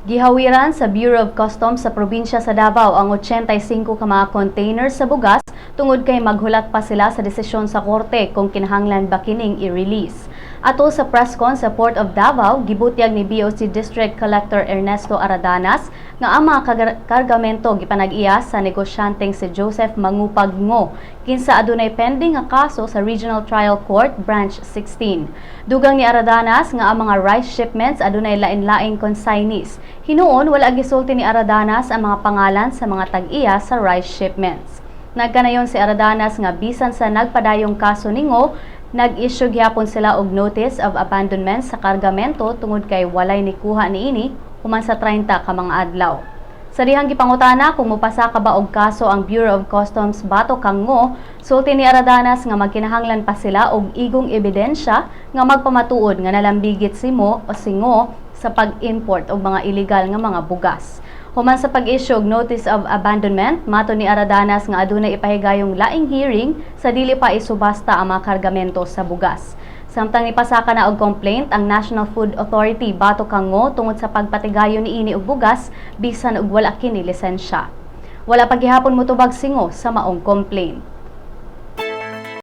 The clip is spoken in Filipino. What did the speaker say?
Gihawiran sa Bureau of Customs sa probinsya sa Davao ang 85 ka mga containers sa bugas tungod kay maghulat pa sila sa desisyon sa korte kung kinahanglan ba kining i-release. Ato sa press con sa Port of Davao, gibutyag ni BOC District Collector Ernesto Aradanas nga ang mga kargamento gipanag-iya sa negosyanteng si Joseph Mangupag Ngo kinsa adunay pending nga kaso sa Regional Trial Court Branch 16. Dugang ni Aradanas nga ang mga rice shipments adunay lain-laing consignees. Hinuon wala gisulti ni Aradanas ang mga pangalan sa mga tag-iya sa rice shipments. Nagkanayon si Aradanas nga bisan sa nagpadayong kaso ningo, nag-issue gyapon sila og notice of abandonment sa kargamento tungod kay walay nikuha niini human sa 30 ka mga adlaw. Sa dihang gipangutana kung mupasa ka ba og kaso ang Bureau of Customs bato kango, sulti ni Aradanas nga magkinahanglan pa sila og igong ebidensya nga magpamatuod nga nalambigit simo o singo sa pag-import og mga illegal nga mga bugas. Human sa pag-issue notice of abandonment, mato ni Aradanas nga adunay ipahigayong laing hearing sa dili pa isubasta ang mga kargamento sa bugas. Samtang ipasaka na og complaint ang National Food Authority bato kango tungod sa pagpatigayon niini og bugas bisan og wala kini lisensya. Wala pa gihapon motubag singo sa maong complaint.